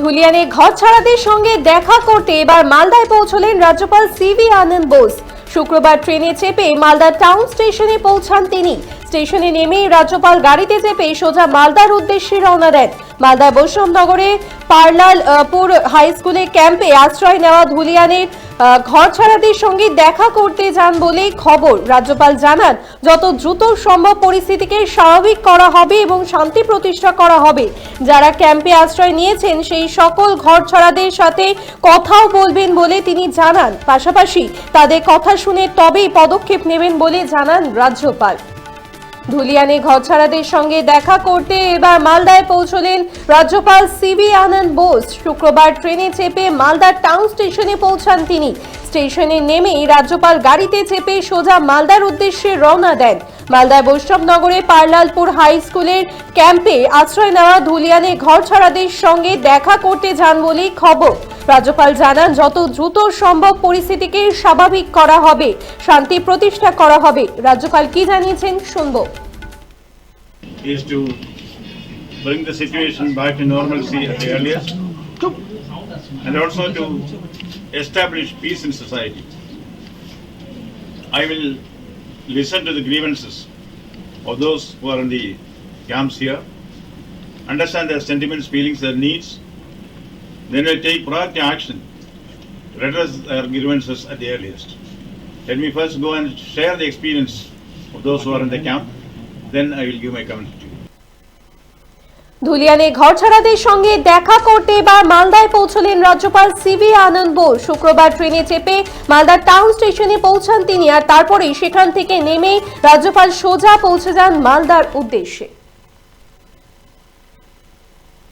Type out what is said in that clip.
ধুলিয়ানে ঘর ছাড়াদের সঙ্গে দেখা করতে এবার মালদায় পৌঁছলেন রাজ্যপাল সিভি আনন্দ বোস। শুক্রবার ট্রেনে চেপে মালদা টাউন স্টেশনে পৌঁছান তিনি। স্টেশনে নেমে রাজ্যপাল গাড়িতে চেপে সোজা মালদার উদ্দেশ্যে রওনা দেন। মালদায় বৈষ্ণবনগরে পার্লালপুর হাই স্কুলে ক্যাম্পে আশ্রয় নেওয়া ধুলিয়ানের ঘর ছাড়াদের সঙ্গে দেখা করতে যান বলে খবর। রাজ্যপাল জানান, যত দ্রুত সম্ভব পরিস্থিতিকে স্বাভাবিক করা হবে এবং শান্তি প্রতিষ্ঠা করা হবে। যারা ক্যাম্পে আশ্রয় নিয়েছেন, সেই সকল ঘর ছাড়াদের সাথে কথাও বলবেন বলে তিনি জানান। পাশাপাশি তাদের কথা শুনে তবেই পদক্ষেপ নেবেন বলে জানান রাজ্যপাল। ধুলিয়ানে ঘরছাড়াদের সঙ্গে দেখা করতে এবার মালদায় পৌঁছলেন রাজ্যপাল সিবি আনন্দ বোস। শুক্রবার ট্রেনে চেপে মালদার টাউন স্টেশনে পৌঁছান তিনি। স্টেশনে নেমেই রাজ্যপাল গাড়িতে চেপে সোজা মালদার উদ্দেশ্যে রওনা দেন। মালদায় বৈষ্ণবনগরে পার্লালপুর হাই স্কুলের ক্যাম্পে আশ্রয় নেওয়া ধুলিয়ানে ঘরছাড়াদের সঙ্গে দেখা করতে যান বলেই খবর। রাজ্যপাল জানান যত দ্রুত সম্ভব পরিস্থিতিকে স্বাভাবিক করা হবে শান্তি প্রতিষ্ঠা করা হবে রাজ্যপাল কি জানিয়েছেন শুনব is to bring the situation back to normalcy at the earliest and also to establish peace in society. I will listen to the grievances of those who are in the camps here, understand their sentiments, feelings, their needs, then I take proactive action redress grievances at the earliest. Let me first go and share the experience of those who are in the camp, then I will give my comment to you. ধুলিয়ানে ঘরছাড়াদের সঙ্গে দেখা করতে এবার মালদায় পৌঁছলেন রাজ্যপাল CV আনন্দ বোস শুক্রবার ট্রেনে চেপে মালদার টাউন স্টেশনে পৌঁছান তিনি আর তারপরেই সেখান থেকে নেমে রাজ্যপাল সোজা পৌঁছে যান মালদার উদ্দেশ্যে